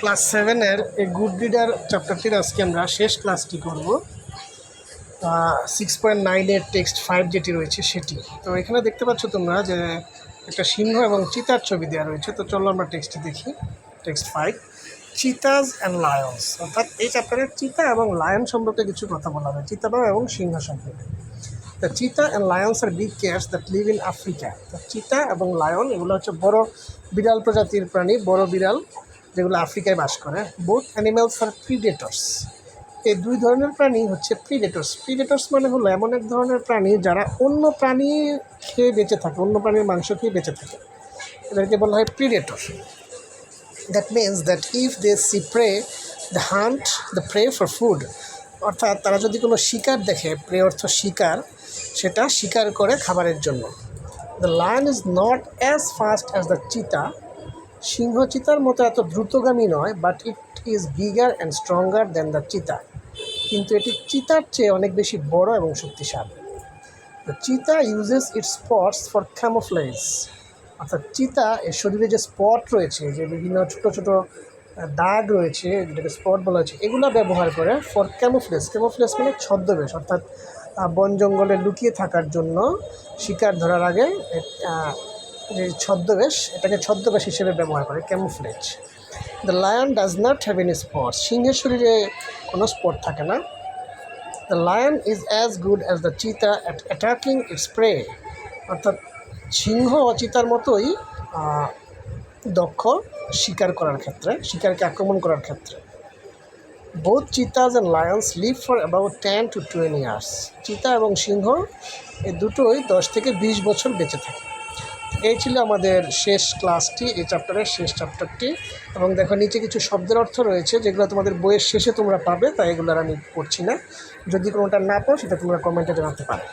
Class সেভেনের এই good reader চ্যাপ্টারটির আজকে আমরা শেষ ক্লাসটি করব। সিক্স পয়েন্ট নাইনের টেক্সট ফাইভ যেটি রয়েছে সেটি। তো এখানে দেখতে পাচ্ছ তোমরা যে একটা সিংহ এবং চিতার ছবি দেওয়া রয়েছে। তো চলো আমরা টেক্সটটি দেখি। Text five cheetahs and lions অর্থাৎ এই চ্যাপ্টারে চিতা এবং লায়ন সম্পর্কে কিছু কথা বলা হবে চিতা এবং সিংহ সম্পর্কে। The cheetah and lions R big cats that live in Africa চিতা এবং লায়ন এগুলো হচ্ছে বড় বিড়াল প্রজাতির প্রাণী, বড় বিড়াল যেগুলো আফ্রিকায় বাস করে। বোথ অ্যানিমেলস আর প্রিডেটর্স এই দুই ধরনের প্রাণী হচ্ছে প্রিডেটর্স প্রিডেটর্স মানে হলো এমন এক ধরনের প্রাণী যারা অন্য প্রাণী খেয়ে বেঁচে থাকে, অন্য প্রাণীর মাংস খেয়ে বেঁচে থাকে। এদেরকে বলা হয় predator that means that if they see prey the hunt the prey for food অর্থাৎ তারা যদি কোনো শিকার দেখে প্রে অর্থ শিকার, সেটা শিকার করে খাবারের জন্য। The lion is not as fast as the cheetah সিংহ চিতার মতো এত দ্রুতগামী নয় but it is bigger and stronger than the cheetah কিন্তু এটি চিতার চেয়ে অনেক বেশি বড় এবং শক্তিশালী। The cheetah uses its spots for camouflage অর্থাৎ চিতা এর শরীরে যে স্পট রয়েছে, যে বিভিন্ন ছোট ছোট দাগ রয়েছে, যেটাকে স্পট বলা হচ্ছে, এগুলো ব্যবহার করে ফর ক্যামোফ্লেস ক্যামোফ্লেস মানে ছদ্মবেশ, অর্থাৎ বন জঙ্গলে লুকিয়ে থাকার জন্য শিকার ধরার আগে যে ছদ্মবেশ, এটাকে ছদ্মবেশ হিসেবে ব্যবহার করে camouflage the lion does not have any spot সিংহের শরীরে কোনো স্পট থাকে না। The lion is as good as the cheetah at attacking its prey অর্থাৎ সিংহ অচিতার মতোই দক্ষ শিকার করার ক্ষেত্রে, শিকারকে আক্রমণ করার ক্ষেত্রে। Both cheetahs and lions live for about ten to twenty years চিতা এবং সিংহ এই দুটোই দশ থেকে বিশ বছর বেঁচে থাকে। এই ছিল আমাদের শেষ ক্লাসটি এই চ্যাপ্টারের শেষ চ্যাপ্টারটি এবং দেখো, নিচে কিছু শব্দের অর্থ রয়েছে, যেগুলো তোমাদের বইয়ের শেষে তোমরা পাবে, তাই এগুলো আমি পড়ছি না। যদি কোনোটা না পাও সেটা তোমরা কমেন্টে জানাতে পারো।